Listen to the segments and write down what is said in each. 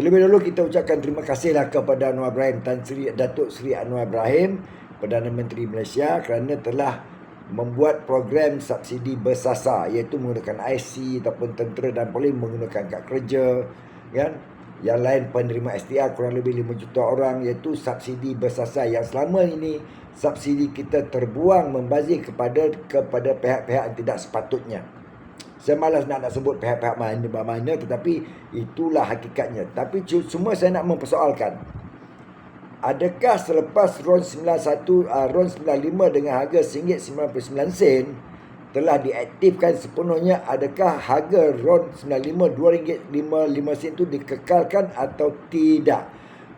Terlebih dahulu kita ucapkan terima kasihlah kepada Anwar Ibrahim Tan Sri Datuk Seri Anwar Ibrahim Perdana Menteri Malaysia kerana telah membuat program subsidi bersasar iaitu menggunakan IC ataupun tentera dan polis menggunakan kad kerja kan yang lain penerima STR kurang lebih 5 juta orang iaitu subsidi bersasar yang selama ini subsidi kita terbuang membazir kepada kepada pihak-pihak yang tidak sepatutnya. Saya malas nak nak sebut pihak-pihak mana mana tetapi itulah hakikatnya. Tapi semua saya nak mempersoalkan. Adakah selepas RON 91 uh, RON 95 dengan harga RM1.99 telah diaktifkan sepenuhnya adakah harga RON 95 RM2.55 itu dikekalkan atau tidak?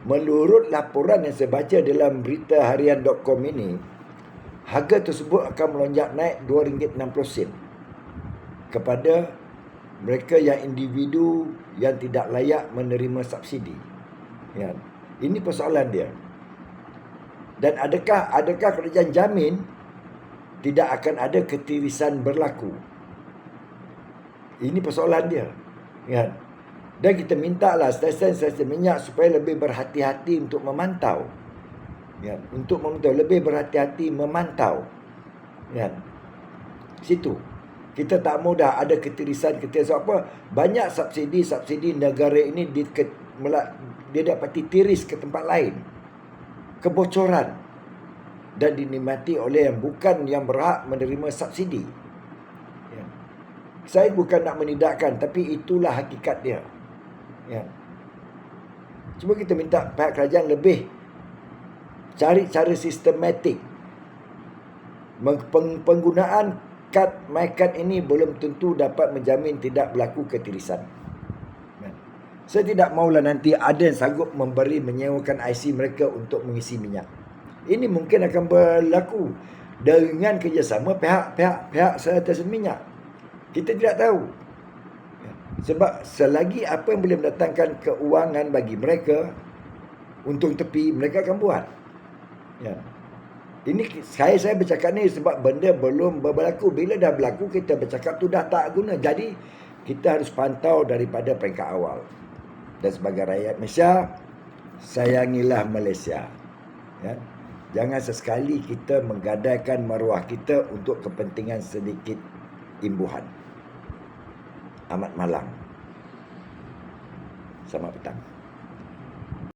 Menurut laporan yang saya baca dalam berita harian.com ini, harga tersebut akan melonjak naik RM2.60 kepada mereka yang individu yang tidak layak menerima subsidi. Ya. Ini persoalan dia. Dan adakah adakah kerajaan jamin tidak akan ada ketirisan berlaku? Ini persoalan dia. Ya. Dan kita minta lah stesen-stesen minyak supaya lebih berhati-hati untuk memantau. Ya, untuk memantau lebih berhati-hati memantau. Ya. Situ kita tak mudah ada ketirisan ketirisan apa? Banyak subsidi-subsidi negara ini di, ke, melak, dia dapat tiris ke tempat lain. Kebocoran. Dan dinikmati oleh yang bukan yang berhak menerima subsidi. Ya. saya bukan nak menidakkan tapi itulah hakikat dia. Ya. cuma kita minta pihak kerajaan lebih cari cara sistematik. Penggunaan kad my card ini belum tentu dapat menjamin tidak berlaku ketirisan. Kan? Saya tidak maulah nanti ada yang sanggup memberi menyewakan IC mereka untuk mengisi minyak. Ini mungkin akan berlaku dengan kerjasama pihak-pihak pihak stesen minyak. Kita tidak tahu. Kan? Sebab selagi apa yang boleh mendatangkan keuangan bagi mereka untung tepi mereka akan buat. Ya. Ini saya saya bercakap ni sebab benda belum berlaku. Bila dah berlaku kita bercakap tu dah tak guna. Jadi kita harus pantau daripada peringkat awal. Dan sebagai rakyat Malaysia, sayangilah Malaysia. Ya. Jangan sesekali kita menggadaikan maruah kita untuk kepentingan sedikit imbuhan. Amat malang. Selamat petang.